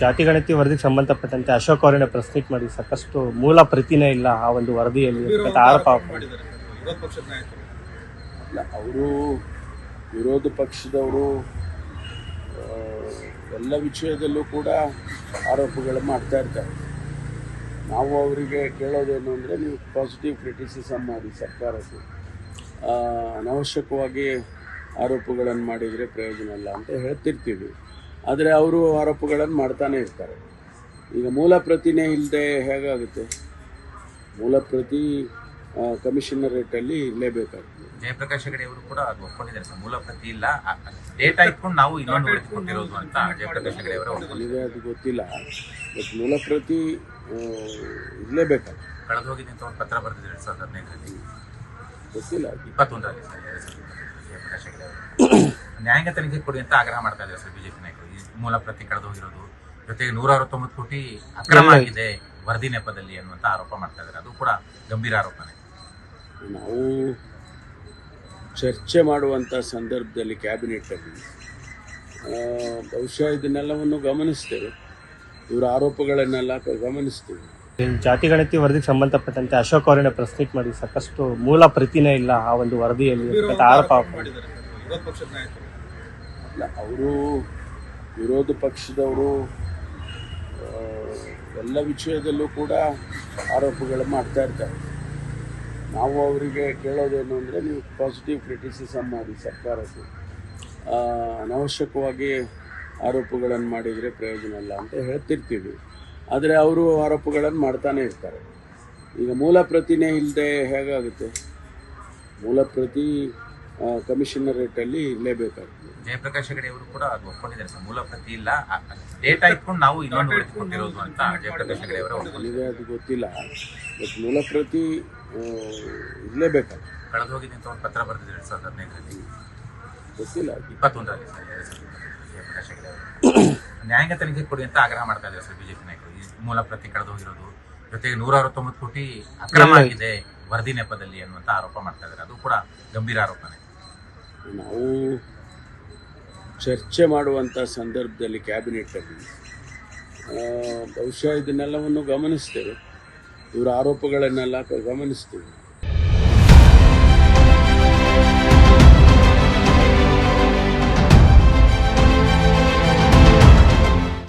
ಜಾತಿ ಗಣತಿ ವರದಿಗೆ ಸಂಬಂಧಪಟ್ಟಂತೆ ಅಶೋಕ್ ಅವರನ್ನ ಪ್ರಶ್ನೆ ಮಾಡಿ ಸಾಕಷ್ಟು ಮೂಲ ಪ್ರತಿನೇ ಇಲ್ಲ ಆ ಒಂದು ವರದಿಯಲ್ಲಿ ಅಂತ ಆರೋಪ ನಾಯಕರು. ಅವರು ವಿರೋಧ ಪಕ್ಷದವರು ಎಲ್ಲ ವಿಷಯದಲ್ಲೂ ಕೂಡ ಆರೋಪಗಳು ಮಾಡ್ತಾ ಇರ್ತಾರೆ. ನಾವು ಅವರಿಗೆ ಕೇಳೋದೇನು ಅಂದರೆ ನೀವು ಪಾಸಿಟಿವ್ ಕ್ರಿಟಿಸಿಸಮ್ ಮಾಡಿ ಸರ್ಕಾರಕ್ಕೆ. ಅನಾವಶ್ಯಕವಾಗಿ ಆರೋಪಗಳನ್ನು ಮಾಡಿದರೆ ಪ್ರಯೋಜನ ಇಲ್ಲ ಅಂತ ಹೇಳ್ತಿರ್ತೀವಿ. ಆದರೆ ಅವರು ಆರೋಪಗಳನ್ನು ಮಾಡ್ತಾನೆ ಇರ್ತಾರೆ. ಈಗ ಮೂಲ ಪ್ರತಿನೇ ಇಲ್ಲದೆ ಹೇಗಾಗುತ್ತೆ? ಮೂಲ ಪ್ರತಿ ಕಮಿಷನರೇಟಲ್ಲಿ ಇರಲೇಬೇಕಾಗುತ್ತೆ ಜಯಪ್ರಕಾಶ್ ಹೆಗಡೆ ಅವರು ಕೂಡ ಅದು ಒಪ್ಕೊಂಡಿದ್ದಾರೆ ಸರ್. ಮೂಲ ಪ್ರತಿ ಇಲ್ಲ. ಡೇಟಾ ಇಟ್ಕೊಂಡು ನಾವು ಇನ್ನೊಂದು ನೋಡಿಕೊಂಡಿರೋದು ಅಂತ ಜಯಪ್ರಕಾಶ್ ಹೆಗಡೆ ಅವರು. ನನಗೆ ಅದು ಗೊತ್ತಿಲ್ಲ. ಬಟ್ ಮೂಲ ಪ್ರತಿ ಇರಲೇಬೇಕಾಗ್ತದೆ. ಕಳೆದು ಹೋಗಿದೆ ಅಂತ ಒಂದು ಪತ್ರ ಬರೆದಿದ್ರು ಸರ್ ಸಾವಿರದ ಹದಿನೈದರಲ್ಲಿ. ಗೊತ್ತಿಲ್ಲ. ಇಪ್ಪತ್ತೊಂದರಲ್ಲಿ ಸರ್ ಹೆಗಡೆ ಅವರು. ನ್ಯಾಯಾಂಗ ತನಿಖೆ ಕೊಡಿ ಅಂತ ಆಗ್ರಹ ಮಾಡ್ತಾ ಇದ್ದಾರೆ ಸರ್ ಬಿಜೆಪಿ ನಾಯಕರು. ಈ ಮೂಲ ಪ್ರತಿ ಕಳೆದು ಹೋಗಿರೋದು. ಜೊತೆಗೆ ನೂರ ಅರವತ್ತೊಂಬತ್ತು ಕೋಟಿ ಅಕ್ರಮ ಆಗಿದೆ ವರದಿ ನೆಪದಲ್ಲಿ ಅನ್ನುವಂತ ಆರೋಪ ಮಾಡ್ತಾ ಇದ್ದಾರೆ. ಅದು ಕೂಡ ಗಂಭೀರ ಆರೋಪನೇ. ನಾವು ಚರ್ಚೆ ಮಾಡುವಂಥ ಸಂದರ್ಭದಲ್ಲಿ ಕ್ಯಾಬಿನೆಟಲ್ಲಿ ಆ, ಬಹುಶಃ ಇದನ್ನೆಲ್ಲವನ್ನು ಗಮನಿಸ್ತೇವೆ. ಇವರ ಆರೋಪಗಳನ್ನೆಲ್ಲ ಗಮನಿಸ್ತೀವಿ. ಜಾತಿ ಗಣತಿ ವರದಿಗೆ ಸಂಬಂಧಪಟ್ಟಂತೆ ಅಶೋಕ್ ಅವರನ್ನ ಮೀಟ್ ಮಾಡಿ ಸಾಕಷ್ಟು ಮೂಲ ಪ್ರತಿನೇ ಇಲ್ಲ ಆ ಒಂದು ವರದಿಯಲ್ಲಿ ಆರೋಪ ವಿರೋಧ ಅವರು ವಿರೋಧ ಪಕ್ಷದವರು ಎಲ್ಲ ವಿಷಯದಲ್ಲೂ ಕೂಡ ಆರೋಪಗಳು ಮಾಡ್ತಾ ಇರ್ತಾರೆ. ನಾವು ಅವರಿಗೆ ಕೇಳೋದೇನು ಅಂದರೆ ನೀವು ಪಾಸಿಟಿವ್ ಕ್ರಿಟಿಸಿಸಮ್ ಮಾಡಿ ಸರ್ಕಾರಕ್ಕೆ. ಅನಾವಶ್ಯಕವಾಗಿ ಆರೋಪಗಳನ್ನು ಮಾಡಿದರೆ ಪ್ರಯೋಜನ ಇಲ್ಲ ಅಂತ ಹೇಳ್ತಿರ್ತೀವಿ. ಆದರೆ ಅವರು ಆರೋಪಗಳನ್ನು ಮಾಡ್ತಾನೆ ಇರ್ತಾರೆ. ಈಗ ಮೂಲ ಪ್ರತಿನೇ ಇಲ್ಲದೆ ಹೇಗಾಗುತ್ತೆ? ಮೂಲ ಪ್ರತಿ ಕಮಿಷನರೇಟಲ್ಲಿ ಇರಲೇಬೇಕಾಗ್ತದೆ ಜಯಪ್ರಕಾಶ್ ಹೆಗಡೆ ಅವರು ಕೂಡ ಅದು ಒಪ್ಕೊಂಡಿದ್ದಾರೆ ಸರ್. ಮೂಲ ಪ್ರತಿ ಇಲ್ಲ. ಡೇಟಾ ಇಟ್ಕೊಂಡು ನಾವು ಇನ್ನೊಂದು ಕೊಟ್ಟಿರೋದು ಅಂತ ಜಯಪ್ರಕಾಶ್ ಹೆಗಡೆ ಅವರು. ನನಗೆ ಅದು ಗೊತ್ತಿಲ್ಲ. ಬಟ್ ಮೂಲ ಪ್ರತಿ ಇರಲೇಬೇಕಾಗ್ತದೆ ಕಳೆದು ಹೋಗಿದೆ ಅಂತ ಒಂದು ಪತ್ರ ಬರೆದಿದ್ರು ಎರಡು ಸಾವಿರದ ಹದಿನೈದರಲ್ಲಿ. ಗೊತ್ತಿಲ್ಲ. ಇಪ್ಪತ್ತೊಂದರಲ್ಲಿ ಸರ್ ಜಯಪ್ರಕಾಶ್ ಹೆಗಡೆ ಅವರು. ನ್ಯಾಯಾಂಗ ತನಿಖೆ ಕೊಡಿ ಅಂತ ಆಗ್ರಹ ಮಾಡ್ತಾ ಇದ್ದಾರೆ ಸರ್ ಬಿಜೆಪಿ ನಾಯಕರು. ಈ ಮೂಲ ಪ್ರತಿ ಕಳೆದು ಹೋಗಿರೋದು. ಜೊತೆಗೆ ನೂರ ಅರವತ್ತೊಂಬತ್ತು ಕೋಟಿ ಅಕ್ರಮ ಆಗಿದೆ ವರದಿ ನೆಪದಲ್ಲಿ ಅನ್ನುವಂತ ಆರೋಪ ಮಾಡ್ತಾ ಇದ್ದಾರೆ. ಅದು ಕೂಡ ಗಂಭೀರ ಆರೋಪನೆ. ನಾವು ಚರ್ಚೆ ಮಾಡುವಂಥ ಸಂದರ್ಭದಲ್ಲಿ ಕ್ಯಾಬಿನೆಟಲ್ಲಿ ಆ, ಬಹುಶಃ ಇದನ್ನೆಲ್ಲವನ್ನು ಗಮನಿಸ್ತೇವೆ. ಇವರ ಆರೋಪಗಳನ್ನೆಲ್ಲ ಗಮನಿಸ್ತೀವಿ.